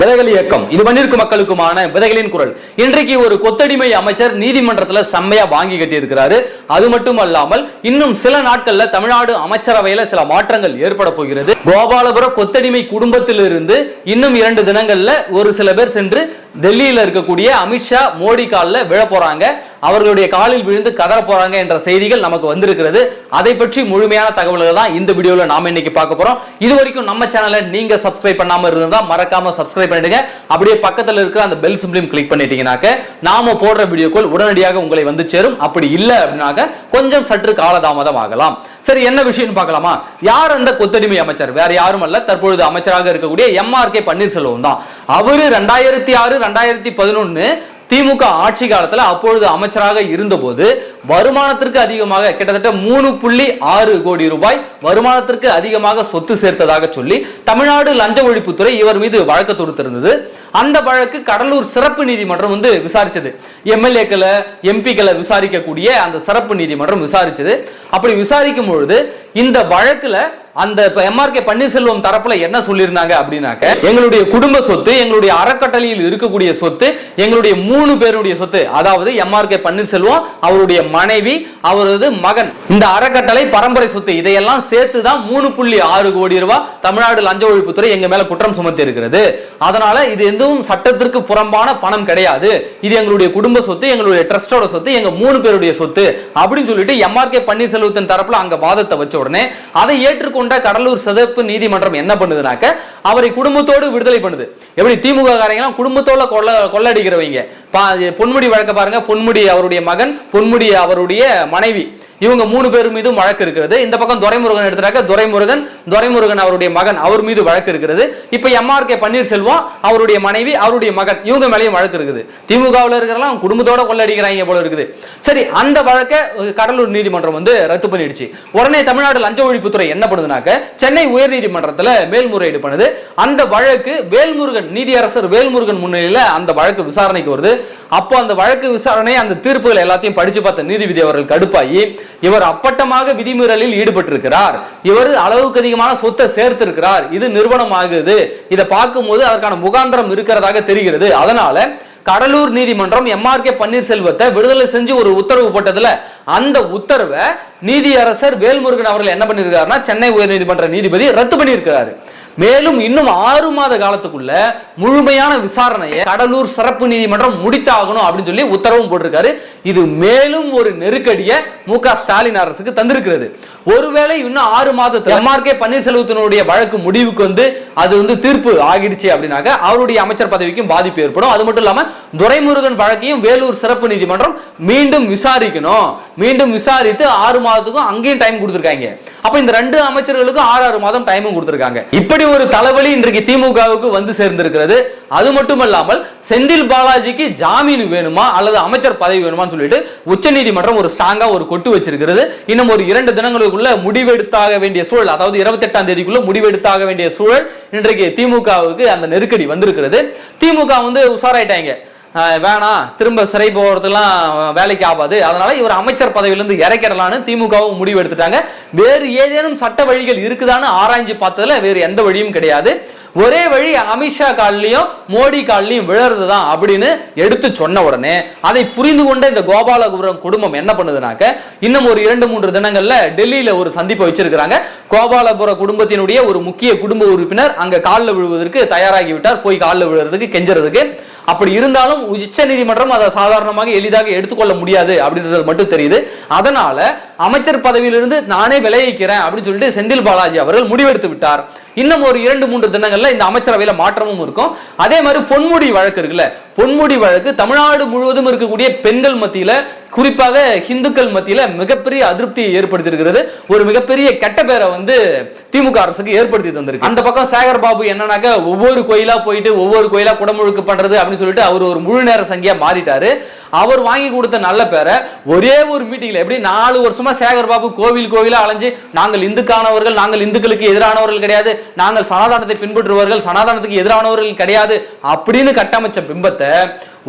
விதைகள் இயக்கம். இது மண்ணிற்கு மக்களுக்குமான விதைகளின் குரல். இன்றைக்கு ஒரு கொத்தடிமை அமைச்சர் நீதிமன்றத்துல செம்மையா வாங்கி கட்டி இருக்கிறாரு அது மட்டும் அல்லாமல் இன்னும் சில நாட்கள்ல தமிழ்நாடு அமைச்சரவையில சில மாற்றங்கள் ஏற்பட போகிறது. கோபாலபுரம் கொத்தடிமை குடும்பத்திலிருந்து இன்னும் இரண்டு தினங்கள்ல ஒரு சில பேர் சென்று டெல்லியில இருக்கக்கூடிய அமித்ஷா மோடி காலில் விழ போறாங்க. அவர்களுடைய காலில் விழுந்து கதற போறாங்க என்ற செய்திகள் நமக்கு வந்திருக்கிறது. அதை பற்றி முழுமையான தகவல்கள் தான் இந்த வீடியோல நாம இன்னைக்கு பார்க்க போறோம். இது வரைக்கும் நம்ம சேனலை நீங்க சப்ஸ்கிரைப் பண்ணாம இருந்தா மறக்காம சப்ஸ்கிரைப் பண்ணிடுங்க. அப்படியே பக்கத்துல இருக்கிற அந்த பெல் சிம்பிளையும் கிளிக் பண்ணிட்டீங்கன்னாக்க நாம போடுற வீடியோக்கள் உடனடியாக உங்களை வந்து சேரும். அப்படி இல்லை அப்படின்னாக்க கொஞ்சம் சற்று காலதாமதம் ஆகலாம். சரி என்ன விஷயம்னு பார்க்கலாமா? யார் அந்த கொத்தடிமை அமைச்சர்? வேற யாரும் அல்ல. தற்பொழுது அமைச்சராக இருக்கக்கூடிய எம் ஆர் கே பன்னீர்செல்வம் தான். அவரு ரெண்டாயிரத்தி ஆறு ரெண்டாயிரத்தி பதினொன்று திமுக ஆட்சி காலத்தில் அப்பொழுது அமைச்சராக இருந்தபோது வருமானத்திற்கு அதிகமாக கிட்டத்தட்ட மூணு புள்ளி ஆறு கோடி ரூபாய் வருமானத்திற்கு அதிகமாக சொத்து சேர்த்ததாக சொல்லி தமிழ்நாடு லஞ்ச ஒழிப்புத்துறை இவர் மீது வழக்கு தொடுத்திருந்தது. அந்த வழக்கு கடலூர் சிறப்பு நீதிமன்றம் வந்து விசாரிச்சது. எம்எல்ஏக்களை எம்பிக்களை விசாரிக்கக்கூடிய அந்த சிறப்பு நீதிமன்றம் விசாரிச்சது. அப்படி விசாரிக்கும் பொழுது இந்த வழக்குல அந்த எம்ஆர்கே பன்னீர்செல்வம் தரப்புல என்ன சொல்லியிருந்தாங்க அப்படின்னாக்க எங்களுடைய குடும்ப சொத்து எங்களுடைய அறக்கட்டளையில் இருக்கக்கூடிய சொத்து எங்களுடைய மூணு பேருடைய சொத்து அதாவது எம்ஆர்கே பன்னீர்செல்வம் அவருடைய மனைவி அவரது மகன் இந்த அறக்கட்டளை பரம்பரை சொத்து இதையெல்லாம் சேர்த்து தான் மூணு புள்ளி ஆறு கோடி ரூபாய் தமிழ்நாடு லஞ்ச ஒழிப்புத்துறை எங்க மேல குற்றம் சுமத்தி இருக்கிறது அதனால இது எதுவும் சட்டத்திற்கு புறம்பான பணம் கிடையாது. இது எங்களுடைய குடும்ப சொத்து எங்களுடைய ட்ரஸ்டோட சொத்து எங்க மூணு பேருடைய சொத்து அப்படின்னு சொல்லிட்டு எம்ஆர்கே பன்னீர்செல்வத்தின் தரப்புல அங்க வாதத்தை வச்ச உடனே அதை ஏற்றுக்கொண்டு கடலூர் சிறப்பு நீதிமன்றம் என்ன பண்ணுதுனாக்க அவரை குடும்பத்தோடு விடுதலை பண்ணுது. எப்படி? திமுக காரங்க குடும்பத்தோட கொள்ள கொள்ளடிக்கிறவங்க. பொன்முடி வழக்க பாருங்க. பொன்முடி அவருடைய மகன் பொன்முடி அவருடைய மனைவி. இவங்க மூணு பேர் மீதும் வழக்கு இருக்கிறது. இந்த பக்கம் துரைமுருகன் எடுத்துட்டாக்க துரைமுருகன் துரைமுருகன் அவருடைய மகன் அவர் மீது வழக்கு இருக்கிறது இப்ப எம்ஆர் கே பன்னீர்செல்வம் அவருடைய மனைவி அவருடைய மகன் இவங்க மேலேயும் வழக்கு இருக்குது. திமுகவில் இருக்கிறலாம் குடும்பத்தோட கொள்ளடிக்கிறாங்க போல இருக்குது. சரி அந்த வழக்கை கடலூர் நீதிமன்றம் வந்து ரத்து பண்ணிடுச்சு. உடனே தமிழ்நாடு லஞ்ச ஒழிப்புத்துறை என்ன பண்ணுதுனாக்க சென்னை உயர் நீதிமன்றத்தில் மேல்முறையீடு பண்ணுது. அந்த வழக்கு வேல்முருகன் நீதியரசர் வேல்முருகன் முன்னிலையில் அந்த வழக்கு விசாரணைக்கு வருது. அப்போ அந்த வழக்கு விசாரணை அந்த தீர்ப்புகள் எல்லாத்தையும் படிச்சு பார்த்த நீதிபதி அவர்கள் கடுப்பாகி இவர் அப்பட்டமாக விதிமீறலில் ஈடுபட்டிருக்கிறார். இவர் அளவுக்கு அதிகமான சொத்தை சேர்த்திருக்கிறார். இது நிறுவனம் ஆகுது இதை பார்க்கும்போது அதற்கான முகாந்திரம் இருக்கிறதாக தெரிகிறது. அதனால கடலூர் நீதிமன்றம் எம்ஆர் கே பன்னீர்செல்வத்தை விடுதலை செஞ்சு ஒரு உத்தரவு போட்டதுல அந்த உத்தரவை நீதியரசர் வேல்முருகன் அவர்கள் என்ன பண்ணிருக்காருன்னா சென்னை உயர்நீதிமன்ற நீதிபதி ரத்து பண்ணியிருக்கிறாரு. மேலும் இன்னும் ஆறு மாத காலத்துக்குள்ள முழுமையான விசாரணையை கடலூர் சிறப்பு நீதிமன்றம் முடித்தாகணும் அப்படின்னு சொல்லி உத்தரவும் போட்டிருக்காரு. இது மேலும் ஒரு நெருக்கடியை மு க ஸ்டாலின் அரசுக்கு தந்திருக்கிறது. ஒருவேளை இன்னும் ஆறு மாதத்துல எம்ஆர் கே பன்னீர்செல்வத்தினுடைய வழக்கு முடிவுக்கு வந்து அது வந்து தீர்ப்பு ஆகிடுச்சு அப்படின்னாக்க அவருடைய அமைச்சர் பதவிக்கும் பாதிப்பு ஏற்படும். அது மட்டும் இல்லாம துரைமுருகன் வழக்கையும் வேலூர் சிறப்பு நீதிமன்றம் மீண்டும் விசாரிக்கணும். மீண்டும் விசாரித்து ஆறு மாதத்துக்கும் அங்கேயும் டைம் கொடுத்திருக்காங்க. அப்ப இந்த ரெண்டு அமைச்சர்களுக்கும் ஆறு ஆறு மாதம் டைமும் கொடுத்திருக்காங்க. இப்படி ஒரு தலைவலி இன்றைக்கு திமுகவுக்கு வந்து சேர்ந்திருக்கிறது. அது மட்டுமல்லாமல் செந்தில் பாலாஜிக்கு ஜாமீன் வேணுமா அல்லது அமைச்சர் பதவி வேணுமான்னு சொல்லிட்டு உச்சநீதிமன்றம் ஒரு ஸ்ட்ராங்கா ஒரு கொட்டு வச்சிருக்கிறது. இன்னும் ஒரு இரண்டு தினங்களுக்குள்ள முடிவெடுத்தாக வேண்டிய சூழல் அதாவது இருபத்தி எட்டாம் தேதிக்குள்ள முடிவெடுத்தாக வேண்டிய சூழல் இன்றைக்கு திமுகவுக்கு அந்த நெருக்கடி வந்திருக்கிறது. திமுக வந்து உஷாராயிட்டாங்க. வேணாம் திரும்ப சிறை போகிறதுலாம் வேலைக்கு ஆகாது. அதனால இவர் அமைச்சர் பதவியிலிருந்து இறக்கிடலான்னு திமுகவும் முடிவு எடுத்துட்டாங்க வேறு ஏதேனும் சட்ட வழிகள் இருக்குதான்னு ஆராய்ஞ்சு பார்த்ததுல வேறு எந்த வழியும் கிடையாது. ஒரே வழி அமித்ஷா கால்லையும் மோடி கால்லையும் விழறது தான் அப்படின்னு எடுத்து சொன்ன உடனே அதை புரிந்து கொண்ட இந்த கோபாலபுரம் குடும்பம் என்ன பண்ணுதுனாக்க இன்னும் ஒரு இரண்டு மூன்று தினங்கள்ல டெல்லியில ஒரு சந்திப்பை வச்சிருக்கிறாங்க. கோபாலபுர குடும்பத்தினுடைய ஒரு முக்கிய குடும்ப உறுப்பினர் அங்க காலில் விழுவதற்கு தயாராகி விட்டார். போய் காலில் விழுறதுக்கு கெஞ்சறதுக்கு. அப்படி இருந்தாலும் உச்ச நீதிமன்றம் அதை சாதாரணமாக எளிதாக எடுத்துக்கொள்ள முடியாது அப்படின்றது மட்டும் தெரியுது. அதனால அமைச்சர் பதவியிலிருந்து நானே விளைவிக்கிறேன் அப்படின்னு சொல்லிட்டு செந்தில் பாலாஜி அவர்கள் முடிவெடுத்து விட்டார். இன்னும் ஒரு இரண்டு மூன்று தினங்கள்ல இந்த அமைச்சரவையில மாற்றமும் இருக்கும். அதே மாதிரி பொன்முடி வழக்கு இருக்குல்ல பொன்முடி வழக்கு தமிழ்நாடு முழுவதும் இருக்கக்கூடிய பெண்கள் மத்தியில குறிப்பாக இந்துக்கள் மத்தியில மிகப்பெரிய அதிருப்தியை ஏற்படுத்தியிருக்கிறது. ஒரு மிகப்பெரிய கெட்ட பேரை வந்து திமுக அரசுக்கு ஏற்படுத்தி தந்திருக்கு. அந்த பக்கம் சேகர் பாபு என்னன்னாக்க ஒவ்வொரு கோயிலா போயிட்டு ஒவ்வொரு கோயிலா குடமுழுக்கு பண்றது அப்படின்னு சொல்லிட்டு அவர் ஒரு முழு நேர சங்கியா மாறிட்டாரு. அவர் வாங்கி கொடுத்த நல்ல பேரை ஒரே ஒரு மீட்டிங்ல எப்படி நாலு வருஷமா சேகர் பாபு கோவில் கோவிலா அலைஞ்சு நாங்கள் இந்துக்கானவர்கள் நாங்கள் இந்துக்களுக்கு எதிரானவர்கள் கிடையாது நாங்கள் சனாதானத்தை பின்பற்றுபவர்கள் சனாதானத்துக்கு எதிரானவர்கள் கிடையாது அப்படின்னு கட்டமைச்ச பிம்பத்தை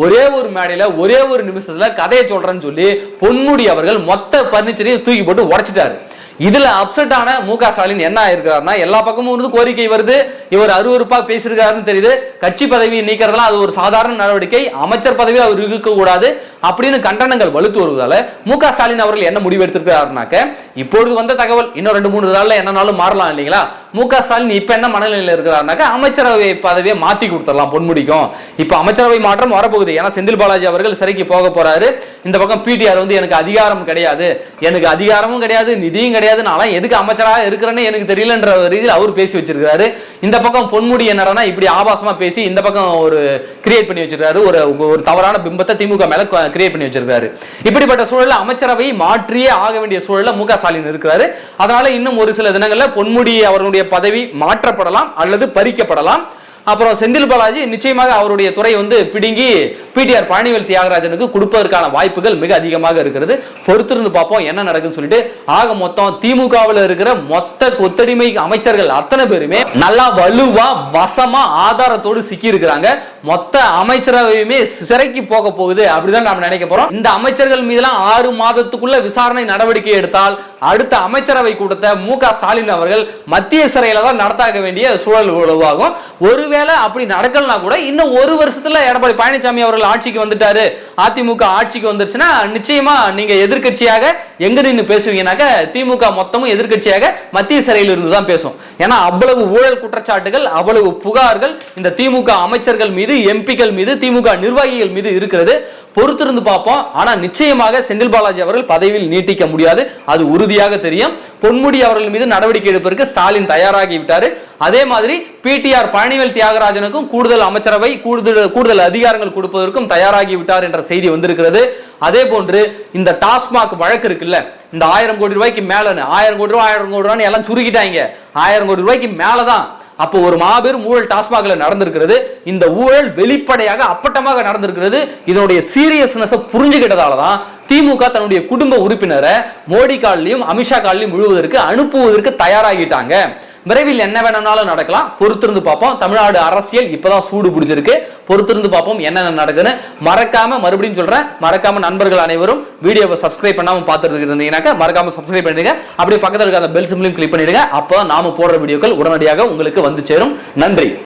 ஒரே ஒரு மேடையில ஒரே ஒரு நிமிஷத்துல கதையை சொல்றேன்னு சொல்லி பொன்முடி அவர்கள் மொத்த பர்னிச்சரையும் தூக்கி போட்டு உடைச்சிட்டாரு. இதுல அப்செட் ஆன மு க ஸ்டாலின் என்ன ஆயிருக்காருன்னா எல்லா பக்கமும் இருந்து கோரிக்கை வருது. இவர் அருவறுப்பா பேசியிருக்காருன்னு தெரியுது. கட்சி பதவி நீக்கிறதுலாம் அது ஒரு சாதாரண நடவடிக்கை. அமைச்சர் பதவி அவர் இருக்க கூடாது அப்படின்னு கண்டனங்கள் வலுத்து வருவதால மு க ஸ்டாலின் அவர்கள் என்ன முடிவு எடுத்திருக்கிறாருனாக்க இப்பொழுது வந்த தகவல் இன்னும் ரெண்டு மூணு நாள்ல என்னன்னாலும் மாறலாம் இல்லைங்களா? மு க. ஸ்டாலின் இப்ப என்ன மனநிலையில் இருக்கிறாருனாக்க அமைச்சரவை பதவியை மாத்தி கொடுத்துடலாம் பொன்முடிக்கும். இப்ப அமைச்சரவை மாற்றம் வரப்போகுது. ஏன்னா செந்தில் பாலாஜி அவர்கள் சிறைக்கு போக போறாரு. இந்த பக்கம் பிடிஆர் வந்து எனக்கு அதிகாரம் கிடையாது. எனக்கு அதிகாரமும் கிடையாது நிதியும் கிடையாது. நான் எதுக்கு அமைச்சராக இருக்கிறேன்னு எனக்கு தெரியலன்ற ரீதியில் அவர் பேசி வச்சிருக்காரு இந்த பக்கம் பொன்முடி என்னடனா இப்படி ஆபாசமா பேசி இந்த பக்கம் ஒரு கிரியேட் பண்ணி வச்சிருக்காரு ஒரு ஒரு தவறான பிம்பத்தை திமுக மேல கிரியேட் பண்ணி வச்சிருக்காரு இப்படிப்பட்ட சூழலில் அமைச்சரவை மாற்றியே ஆக வேண்டிய சூழலில் மு க. ஸ்டாலின் இருக்கிறாரு. அதனால இன்னும் ஒரு சில தினங்களில் பொன்முடி அவர்களுடைய பதவி மாற்றப்படலாம் அல்லது பறிக்கப்படலாம். அப்புறம் செந்தில் பாலாஜி நிச்சயமாக அவருடைய துறை வந்து பிடுங்கி பிடிஆர் பழனிவேல் தியாகராஜனுக்கு கொடுப்பதற்கான வாய்ப்புகள் மிக அதிகமாக இருக்கிறது. பொறுத்திருந்து பார்ப்போம் என்ன நடக்குன்னு சொல்லிட்டு ஆக மொத்தம் திமுகவில் இருக்கிற மொத்த கொத்தடிமை அமைச்சர்கள் அத்தனை பேருமே நல்லா வலுவா வசமா ஆதாரத்தோடு சிக்கி இருக்கிறாங்க மொத்த அமைச்சரவையுமே சிறைக்கு போக போகுது அப்படிதான் நாம நினைக்க போறோம். இந்த அமைச்சர்கள் மீதெல்லாம் ஆறு மாதத்துக்குள்ள விசாரணை நடவடிக்கை எடுத்தால் அடுத்த அமைச்சரவை கூட்டத்தை மு க ஸ்டாலின் அவர்கள் மத்திய சிறையில தான் நடத்தாக வேண்டிய சூழல் உருவாகும். ஒருவேளை அப்படி நடக்கலனா கூட இன்னும் ஒரு வருஷத்துல எடப்பாடி பழனிசாமி அவர்கள் ஆட்சிக்கு வந்துட்டாரு அதிமுக ஆட்சிக்கு வந்துருச்சுன்னா நிச்சயமா நீங்க எதிர்கட்சியாக எங்க நின்று பேசுவீங்கன்னாக்க திமுக மொத்தமும் எதிர்கட்சியாக மத்திய சிறையில் இருந்து தான் பேசும். ஏன்னா அவ்வளவு ஊழல் குற்றச்சாட்டுகள் அவ்வளவு புகார்கள் இந்த திமுக அமைச்சர்கள் மீது எம்பிக்கள் மீது திமுக நிர்வாகிகள் மீது இருக்கிறது. பொறுத்திருந்து பார்ப்போம். ஆனால் நிச்சயமாக செந்தில் பாலாஜி அவர்கள் பதவியில் நீட்டிக்க முடியாது. அது உறுதியாக தெரியும். பொன்முடி அவர்கள் மீது நடவடிக்கை எடுப்பதற்கு ஸ்டாலின் தயாராகிவிட்டார் அதே மாதிரி பிடிஆர் பழனிவேல் தியாகராஜனுக்கும் கூடுதல் அமைச்சரவை கூடுதல் கூடுதல் அதிகாரங்கள் கொடுப்பதற்கும் தயாராகி விட்டார் என்ற செய்தி வந்திருக்கிறது. அதே போன்று இந்த டாஸ்மாக் வழக்கு இருக்குல்ல இந்த ஆயிரம் கோடி ரூபாய்க்கு மேலன்னு ஆயிரம் கோடி ரூபாய் ஆயிரம் கோடி ரூபாய் எல்லாம் சுருக்கிட்டாங்க. ஆயிரம் கோடி ரூபாய்க்கு மேலதான் அப்போ ஒரு மாபெரும் ஊழல் டாஸ்மாக்ல நடந்திருக்கிறது. இந்த ஊழல் வெளிப்படையாக அப்பட்டமாக நடந்திருக்கிறது. இதனுடைய சீரியஸ்னஸ் புரிஞ்சுக்கிட்டதால தான் திமுக தன்னுடைய குடும்ப உறுப்பினரை மோடி காலிலையும் அமித்ஷா காலிலையும் விழுவதற்கு அனுப்புவதற்கு தயாராகிட்டாங்க. விரைவில் என்ன வேணும்னாலும் நடக்கலாம். பொறுத்திருந்து பார்ப்போம். தமிழ்நாடு அரசியல் இப்பதான் சூடு பிடிச்சிருக்கு. பொறுத்திருந்து பார்ப்போம் என்னென்ன நடக்குதுன்னு. மறக்காம மறுபடியும் சொல்றேன். மறக்காம நண்பர்கள் அனைவரும் வீடியோவை சப்ஸ்கிரைப் பண்ணாம பார்த்துட்டு இருந்தீங்கன்னாக்க மறக்காம சப்ஸ்கிரைப் பண்ணிடுங்க. அப்படியே பக்கத்தில் இருக்க அந்த பெல் சிம்லையும் கிளிக் பண்ணிடுங்க. அப்போ நாம போடுற வீடியோக்கள் உடனடியாக உங்களுக்கு வந்து சேரும். நன்றி.